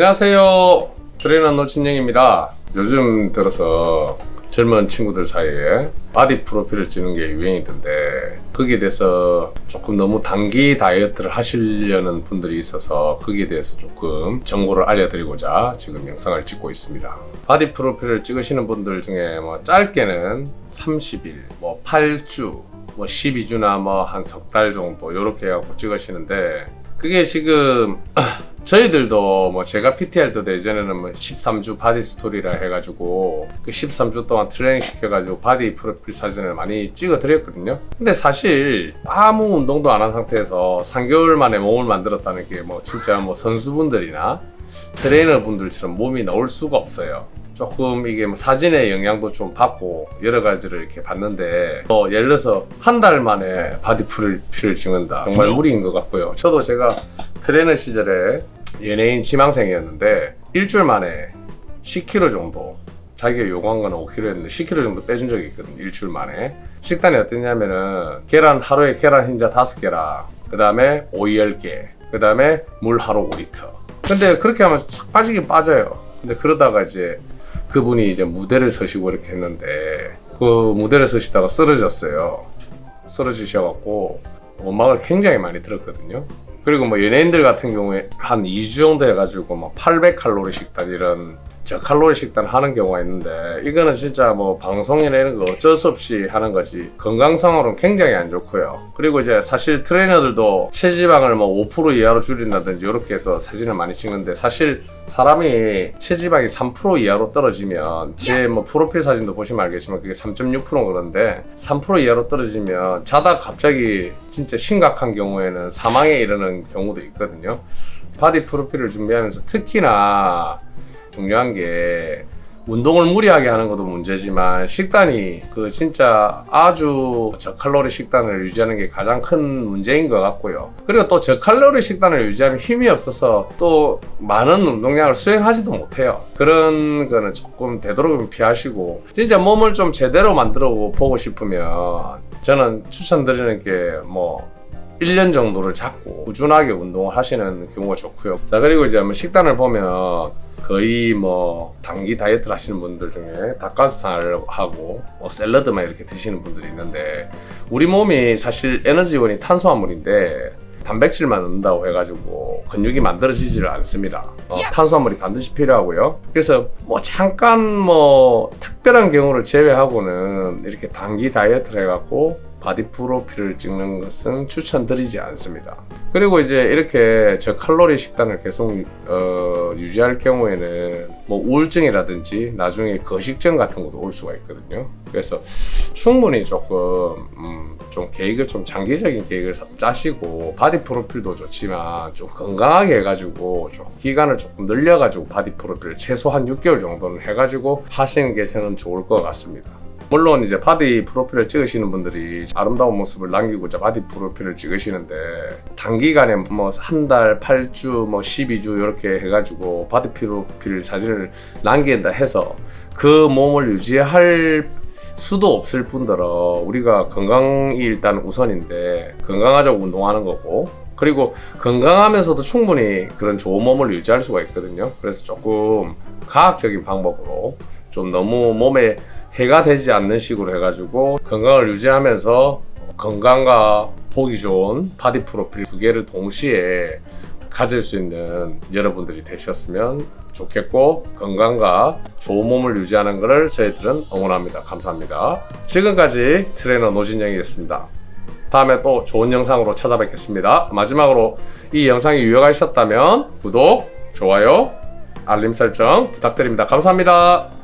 안녕하세요. 트레이너 노진영입니다. 요즘 들어서 젊은 친구들 사이에 바디 프로필을 찍는 게 유행이던데 거기에 대해서 조금 너무 단기 다이어트를 하시려는 분들이 있어서 거기에 대해서 조금 정보를 알려드리고자 지금 영상을 찍고 있습니다. 바디 프로필을 찍으시는 분들 중에 뭐 짧게는 30일, 뭐 8주, 뭐 12주나 뭐 한 석 달 정도 이렇게 해갖고 찍으시는데 그게 지금 저희들도 뭐 제가 PT 할 때도 예전에는 뭐 13주 바디 스토리라 해가지고 그 13주 동안 트레이닝 시켜가지고 바디 프로필 사진을 많이 찍어 드렸거든요. 근데 사실 아무 운동도 안 한 상태에서 3개월 만에 몸을 만들었다는 게 뭐 진짜 뭐 선수분들이나 트레이너 분들처럼 몸이 나올 수가 없어요. 조금 이게 뭐 사진의 영향도 좀 받고 여러 가지를 이렇게 봤는데 뭐 예를 들어서 한 달 만에 바디 프로필을 찍는다 정말 무리인 것 같고요. 저도 제가 트레이너 시절에 연예인 지망생이었는데 일주일 만에 10kg 정도 자기가 요구한 거는 5kg였는데 10kg 정도 빼준 적이 있거든요 일주일 만에. 식단이 어땠냐면은 계란 하루에 계란 흰자 5개랑 그 다음에 오이 10개 그 다음에 물 하루 5리터. 근데 그렇게 하면 싹 빠지긴 빠져요. 근데 그러다가 이제 그분이 이제 무대를 서시고 이렇게 했는데 그 무대를 서시다가 쓰러졌어요. 쓰러지셔갖고 원망을 굉장히 많이 들었거든요. 그리고 뭐 연예인들 같은 경우에 한 2주 정도 해가지고 막 800칼로리 식단 이런 저칼로리 식단 하는 경우가 있는데 이거는 진짜 뭐 방송이나 이런 거 어쩔 수 없이 하는 거지 건강상으로는 굉장히 안 좋고요. 그리고 이제 사실 트레이너들도 체지방을 뭐 5% 이하로 줄인다든지 이렇게 해서 사진을 많이 찍는데 사실 사람이 체지방이 3% 이하로 떨어지면 제 뭐 프로필 사진도 보시면 알겠지만 그게 3.6% 그런데 3% 이하로 떨어지면 자다 갑자기 진짜 심각한 경우에는 사망에 이르는 경우도 있거든요. 바디 프로필을 준비하면서 특히나 중요한 게 운동을 무리하게 하는 것도 문제지만 식단이 그 진짜 아주 저칼로리 식단을 유지하는 게 가장 큰 문제인 것 같고요. 그리고 또 저칼로리 식단을 유지하면 힘이 없어서 또 많은 운동량을 수행하지도 못해요. 그런 거는 조금 되도록이면 피하시고 진짜 몸을 좀 제대로 만들어 보고 싶으면 저는 추천드리는 게뭐 1년 정도를 잡고 꾸준하게 운동을 하시는 경우가 좋고요. 자, 그리고 이제 뭐 식단을 보면 거의 뭐 단기 다이어트를 하시는 분들 중에 닭가슴살을 하고 뭐 샐러드만 이렇게 드시는 분들이 있는데 우리 몸이 사실 에너지원이 탄수화물인데 단백질만 넣는다고 해가지고 근육이 만들어지지를 않습니다. 어, 탄수화물이 반드시 필요하고요. 그래서 뭐 잠깐 뭐 특별한 경우를 제외하고는 이렇게 단기 다이어트를 해갖고 바디 프로필을 찍는 것은 추천드리지 않습니다. 그리고 이제 이렇게 저칼로리 식단을 계속 어, 유지할 경우에는 뭐 우울증이라든지 나중에 거식증 같은 것도 올 수가 있거든요. 그래서 충분히 조금 음, 좀 계획을 좀 장기적인 계획을 짜시고 바디 프로필도 좋지만 좀 건강하게 해가지고 좀 기간을 조금 늘려가지고 바디 프로필 최소 한 6개월 정도는 해가지고 하시는 게 저는 좋을 것 같습니다. 물론 이제 바디 프로필을 찍으시는 분들이 아름다운 모습을 남기고자 바디 프로필을 찍으시는데 단기간에 뭐 한 달, 8주, 뭐 12주 이렇게 해가지고 바디 프로필 사진을 남긴다 해서 그 몸을 유지할 수도 없을 뿐더러 우리가 건강이 일단 우선인데 건강하자고 운동하는 거고 그리고 건강하면서도 충분히 그런 좋은 몸을 유지할 수가 있거든요. 그래서 조금 과학적인 방법으로 좀 너무 몸에 해가 되지 않는 식으로 해가지고 건강을 유지하면서 건강과 보기 좋은 바디 프로필 두 개를 동시에 가질 수 있는 여러분들이 되셨으면 좋겠고 건강과 좋은 몸을 유지하는 것을 저희들은 응원합니다. 감사합니다. 지금까지 트레이너 노진영이었습니다. 다음에 또 좋은 영상으로 찾아뵙겠습니다. 마지막으로 이 영상이 유용하셨다면 구독, 좋아요, 알림 설정 부탁드립니다. 감사합니다.